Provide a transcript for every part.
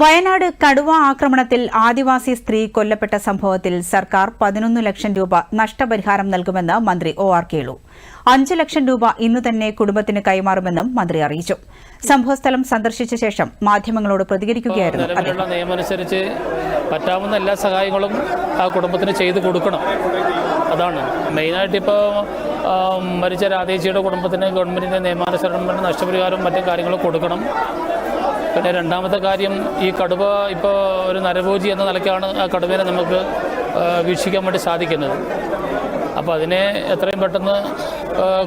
വയനാട് കടുവ ആക്രമണത്തിൽ ആദിവാസി സ്ത്രീ കൊല്ലപ്പെട്ട സംഭവത്തിൽ സർക്കാർ പതിനൊന്ന് ലക്ഷം രൂപ നഷ്ടപരിഹാരം നൽകുമെന്ന് മന്ത്രി ഒ ആർ കേളു. അഞ്ച് ലക്ഷം രൂപ ഇന്നു തന്നെ കുടുംബത്തിന് കൈമാറുമെന്നും മന്ത്രി അറിയിച്ചു. സംഭവസ്ഥലം സന്ദർശിച്ച ശേഷം മാധ്യമങ്ങളോട് പ്രതികരിക്കുകയായിരുന്നു അദ്ദേഹം. നിയമമനുസരിച്ച് പറ്റാവുന്ന എല്ലാ സഹായങ്ങളും ആ കുടുംബത്തിന് ചെയ്തു കൊടുക്കണം. അതാണ്. മെയിനായിട്ട് ഇപ്പോൾ മരിച്ച രാധേച്ചിയുടെ കുടുംബത്തിന് ഗവൺമെന്റിന്റെ നിയമാനുസരണം നഷ്ടപരിഹാരവും മറ്റു കാര്യങ്ങളും കൊടുക്കണം. പിന്നെ രണ്ടാമത്തെ കാര്യം ഈ കടുവ ഇപ്പോൾ ഒരു നരഭോജി എന്ന നിലയ്ക്കാണ് ആ കടുവേനെ നമുക്ക് വീക്ഷിക്കാൻ വേണ്ടി സാധിക്കുന്നത്. അപ്പോൾ അതിനെ എത്രയും പെട്ടെന്ന്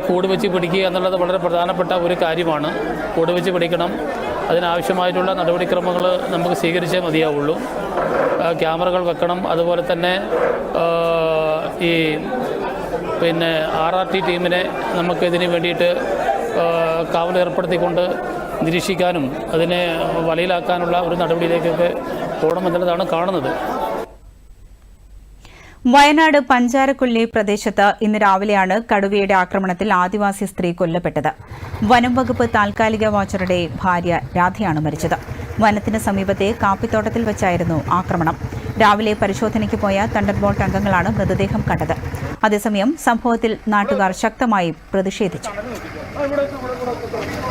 കൂട് വെച്ച് പിടിക്കുക എന്നുള്ളത് വളരെ പ്രധാനപ്പെട്ട ഒരു കാര്യമാണ്. കൂട് വെച്ച് പിടിക്കണം. അതിനാവശ്യമായിട്ടുള്ള നടപടിക്രമങ്ങൾ നമുക്ക് സ്വീകരിച്ചേ മതിയാവുള്ളൂ. ക്യാമറകൾ വെക്കണം. അതുപോലെ തന്നെ ഈ പിന്നെ ആർ ആർ ടി ടീമിനെ നമുക്ക് ഇതിന് വേണ്ടിയിട്ട് കാവൽ ഏർപ്പെടുത്തിക്കൊണ്ട് നിരീക്ഷിക്കാനും അതിനെ വലയിലാക്കാനുള്ള ഒരു നടപടിയിലേക്കൊക്കെ പോകണമെന്നുള്ളതാണ് കാണുന്നത്. വയനാട് പഞ്ചാരക്കൊല്ലി പ്രദേശത്ത് ഇന്ന് രാവിലെയാണ് കടുവയുടെ ആക്രമണത്തിൽ ആദിവാസി സ്ത്രീ കൊല്ലപ്പെട്ടത്. വനം വകുപ്പ് താൽക്കാലിക വാച്ചറുടെ ഭാര്യ രാധയാണ് മരിച്ചത്. വനത്തിന് സമീപത്തെ കാപ്പിത്തോട്ടത്തിൽ വെച്ചായിരുന്നു ആക്രമണം. രാവിലെ പരിശോധനയ്ക്ക് പോയ തണ്ടർബോൾട്ട് അംഗങ്ങളാണ് മൃതദേഹം കണ്ടത്. അതേസമയം സംഭവത്തിൽ നാട്ടുകാർ ശക്തമായി പ്രതിഷേധിച്ചു.